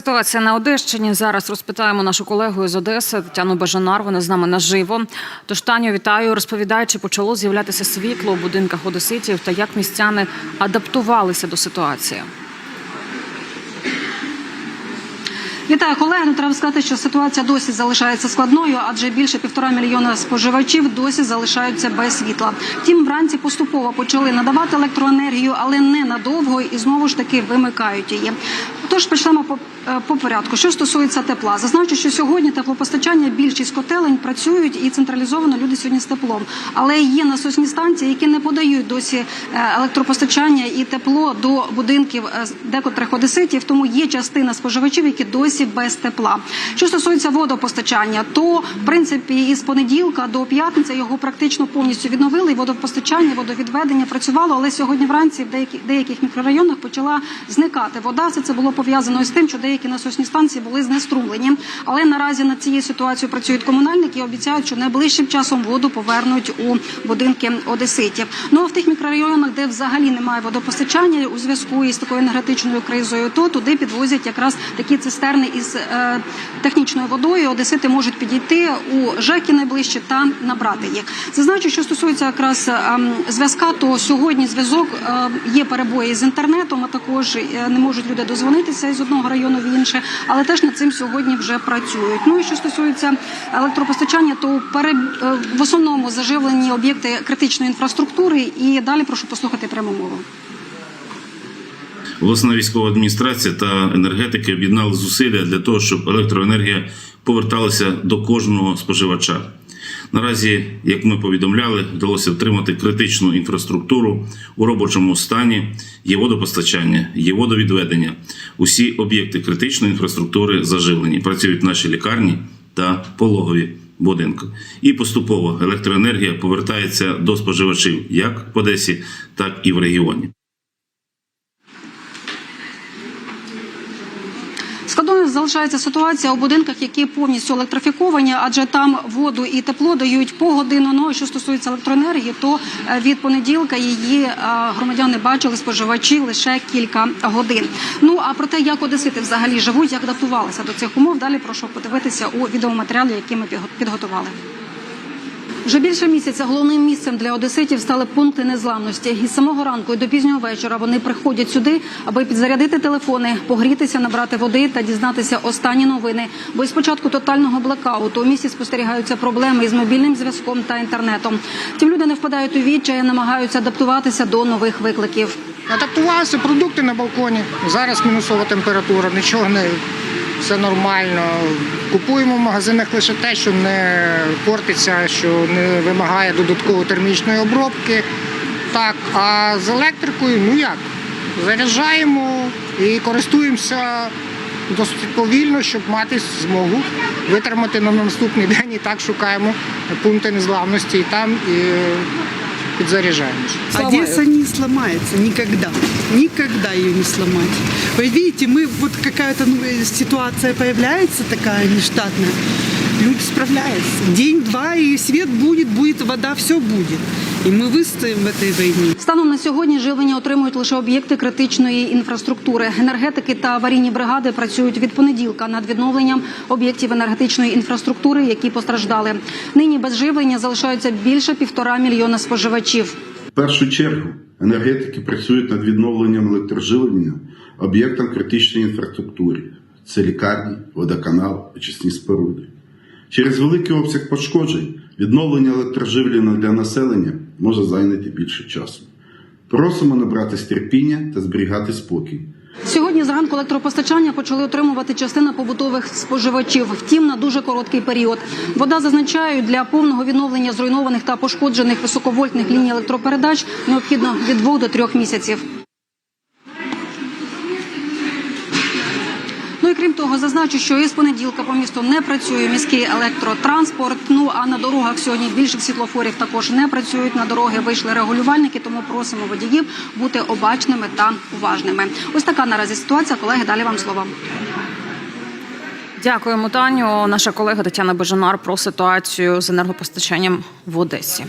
Ситуація на Одещині зараз розпитаємо нашу колегу з Одеси Тетяну Бажанар. Вона з нами наживо. Тож Таню, вітаю. Розповідає, чи почало з'являтися світло у будинках одеситів та як містяни адаптувалися до ситуації. Вітаю колеги. Ну, треба сказати, що ситуація досі залишається складною, адже більше півтора мільйона споживачів досі залишаються без світла. Втім, вранці поступово почали надавати електроенергію, але не надовго і знову ж таки вимикають її. Тож почнемо по, е, по порядку. Що стосується тепла, зазначу, що сьогодні теплопостачання більшість котелень працюють і централізовано люди сьогодні з теплом. Але є насосні станції, які не подають досі е, електропостачання і тепло до будинків е, декотрих одеситів. Тому є частина споживачів, які досі без тепла. Що стосується водопостачання, то в принципі із понеділка до п'ятниці його практично повністю відновили. І водопостачання, водовідведення працювало, але сьогодні вранці в деяких деяких мікрорайонах почала зникати вода. Це було пов'язано з тим, що деякі насосні станції були знеструмлені. Але наразі над цією ситуацією працюють комунальники і обіцяють, що найближчим часом воду повернуть у будинки одеситів. Ну а в тих мікрорайонах, де взагалі немає водопостачання у зв'язку із такою енергетичною кризою, то туди підвозять якраз такі цистерни із е, технічною водою. Одесити можуть підійти у ЖЕКи найближче та набрати їх. Зазначу, що стосується якраз ем, зв'язка, то сьогодні зв'язок е, є перебої з інтернетом, а також е, не можуть люди дозвонитися із одного району в інше, але теж над цим сьогодні вже працюють. Ну і що стосується електропостачання, то пере, е, в основному заживлені об'єкти критичної інфраструктури. І далі прошу послухати пряму мову. Обласна військова адміністрація та енергетики об'єднали зусилля для того, щоб електроенергія поверталася до кожного споживача. Наразі, як ми повідомляли, вдалося втримати критичну інфраструктуру у робочому стані. Є водопостачання, є водовідведення. Усі об'єкти критичної інфраструктури заживлені. Працюють наші лікарні та пологові будинки. І поступово електроенергія повертається до споживачів як в Одесі, так і в регіоні. Складною залишається ситуація у будинках, які повністю електрифіковані, адже там воду і тепло дають погодину. Ну що стосується електроенергії, то е, від понеділка її е, громадяни бачили споживачі лише кілька годин. Ну а про те, як одесити взагалі живуть, як адаптувалися до цих умов, далі прошу подивитися у відеоматеріалі, який ми підго- підготували. Вже більше місяця головним місцем для одеситів стали пункти незламності. Із самого ранку і до пізнього вечора вони приходять сюди, аби підзарядити телефони, погрітися, набрати води та дізнатися останні новини. Бо із початку тотального блекауту у місті спостерігаються проблеми із мобільним зв'язком та інтернетом. Втім, люди не впадають у відчай, намагаються адаптуватися до нових викликів. Адаптувалися продукти на балконі. Зараз мінусова температура, нічого не все нормально. Купуємо в магазинах лише те, що не портиться, що не вимагає додаткової термічної обробки. Так, а з електрикою, ну як? Заряджаємо і користуємося досить повільно, щоб мати змогу витримати на наступний день і так шукаємо пункти незламності і там і підзаряджаємося. Одесса не сломается никогда. Никогда ее не сломать. Вы видите, мы вот какая-то ну, э, ситуация появляется такая нештатная. Люди справляются. День-два, и свет будет, будет вода, все будет. И мы выстоим в этой войне. Станом на сьогодні живлення отримують лише об'єкти критичної інфраструктури. Енергетики та аварійні бригади працюють від понеділка над відновленням об'єктів енергетичної інфраструктури, які постраждали. Нині без живлення залишаються більше півтора мільйона споживачів. В першу чергу енергетики працюють над відновленням електроживлення об'єктам критичної інфраструктури. Це лікарні, водоканал, очисні споруди. Через великий обсяг пошкоджень відновлення електроживлення для населення може зайняти більше часу. Просимо набратись терпіння та зберігати спокій. Сьогодні зранку електропостачання почали отримувати частина побутових споживачів. Втім, на дуже короткий період. Вода зазначають для повного відновлення зруйнованих та пошкоджених високовольтних ліній електропередач необхідно від двох до трьох місяців. Крім того, зазначу, що із понеділка по місту не працює міський електротранспорт. Ну а на дорогах сьогодні більше світлофорів також не працюють. На дороги вийшли регулювальники, тому просимо водіїв бути обачними та уважними. Ось така наразі ситуація. Колеги, далі вам слово. Дякуємо, Таню. Наша колега Тетяна Бажанар про ситуацію з енергопостачанням в Одесі.